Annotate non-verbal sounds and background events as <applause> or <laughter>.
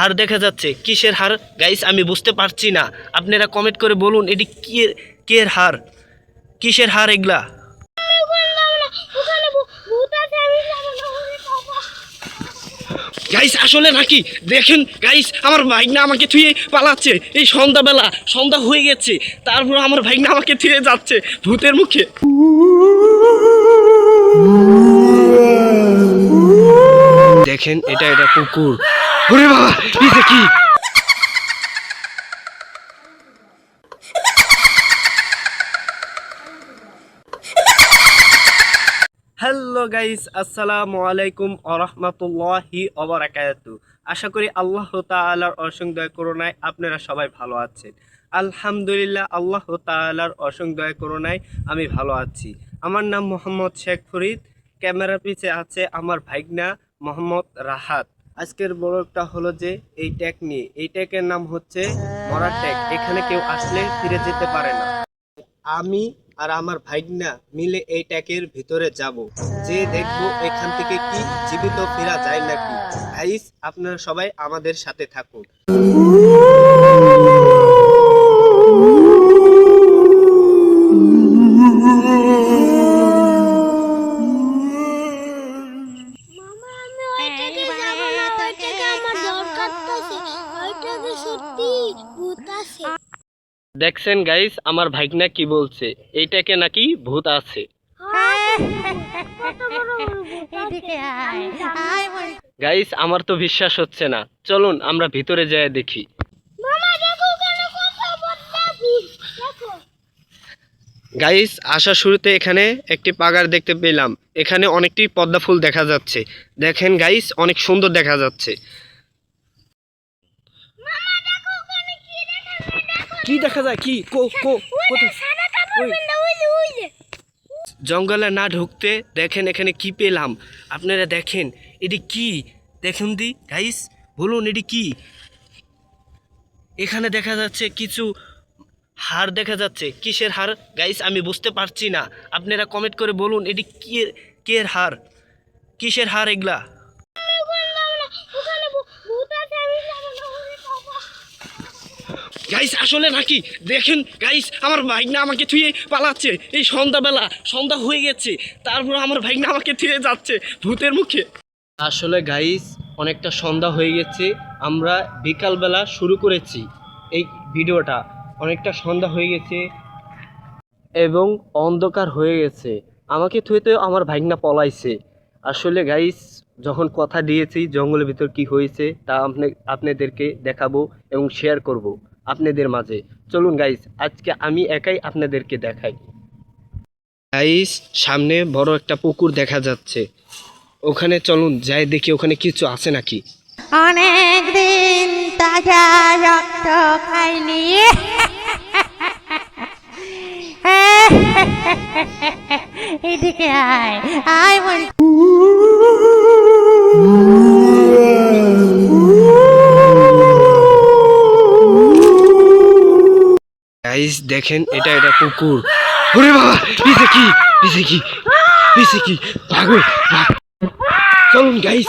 হার দেখা যাচ্ছে। কিসের হার? গাইস আমি বুঝতে পারছি না। আপনারা কমেন্ট করে বলুন, এটি কি কের হার? কিসের হার এগুলা? গাইস আসলে নাকি? দেখেন গাইস আমার ভাইগনা আমাকে থুয়ে পালাচ্ছে। এই সন্ধ্যাবেলা, সন্ধ্যা হয়ে গেছে। তারপর আমার ভাইগনা আমাকে থুয়ে যাচ্ছে ভূতের মুখে। দেখেন, এটা এটা পুকুর ওরে বাবা এটা কি? হ্যালো গাইস আসসালামু আলাইকুম আরহামতুল্লাহি অবরাকাতু আশা করি আল্লাহ তাআলার দয়া করুণায় আপনারা সবাই ভালো আছেন। আলহামদুলিল্লাহ, আল্লাহ তাআলার দয়া করুণায় আমি ভালো আছি। আমার নাম মোহাম্মদ শেখ ফরিদ। ক্যামেরার পিছে আছে আমার ভাইগনা মোহাম্মদ রাহাত। আজকের বড়টা হলো যে এই ট্যাগ নিয়ে। এই ট্যাগের নাম হচ্ছে মরা ট্যাগ এখানে কেউ আসলে ফিরে যেতে পারে না। আমি আর আমার ভাইগনা মিলে এই ট্যাকের ভিতরে যাব। যে দেখব এখান থেকে কি জীবিত ফেরা যায় নাকি। আইস আপনারা সবাই আমাদের সাথে থাকুন। দেখছেন গাইস আমার ভাইগনা কি বলছে? এইটাকে নাকি ভূত আছে। গাইস আমার তো বিশ্বাস হচ্ছে না। চলুন আমরা ভিতরে যেয়ে দেখি। মামা দেখো ওখানে কত বড় ভূত। দেখো। গাইস আসার শুরুতে এখানে একটি পাগার দেখতে পেলাম। এখানে অনেকটি পদ্মা ফুল দেখা যাচ্ছে। দেখেন গাইস অনেক সুন্দর দেখা যাচ্ছে মামা দেখো ওখানে কি দেখা যায় দেখো কি দেখা যায়? কি? কো কো জঙ্গলে না ঢুকতে দেখেন এখানে কি পেলাম। আপনারা দেখেন এটি কি? দেখুন দি গাইস বলুন এটি কি? এখানে দেখা যাচ্ছে কিছু হার দেখা যাচ্ছে। কিসের হার? গাইস আমি বুঝতে পারছি না। আপনারা কমেন্ট করে বলুন এটি কি কের হার? কিসের হার এগুলা আমি বললাম না ওখানে ভূ- ভূত আছে আমি যাব না ওরে বাবা গাইস আসলে নাকি? দেখেন গাইস আমার ভাইগনা আমাকে থুয়ে পালাচ্ছে। এই সন্ধ্যাবেলা, সন্ধ্যা হয়ে গেছে। তারপর আমার ভাইগনা আমাকে থুয়ে যাচ্ছে ভূতের মুখে। আসলে গাইস অনেকটা সন্ধ্যা হয়ে গেছে। আমরা বিকালবেলা শুরু করেছি এই ভিডিওটা। অনেকটা সন্ধ্যা হয়ে গেছে এবং অন্ধকার হয়ে গেছে। আমাকে থুয়ে তো আমার ভাইগনা পলাইছে। আসলে গাইস যখন কথা দিয়েছি, জঙ্গলের ভিতর কি হয়েছে তা আপনি আপনাদেরকে দেখাবো এবং শেয়ার করব। আপনাদের মাঝে। চলুন গাইস আজকে আমি একাই আপনাদেরকে দেখাই। গাইস সামনে বড় একটা পুকুর দেখা যাচ্ছে। ওখানে চলুন, যাই দেখি ওখানে কিছু আছে নাকি। অনেক দিন তাজা রক্ত খাইনি। <laughs> এদিকে আয় আয় বল। গাইস দেখেন, এটা এটা কুকুর। ওরে বাবা, পিছে কি? পিছে কি? পিছে কি? ভাগো চলুন গাইস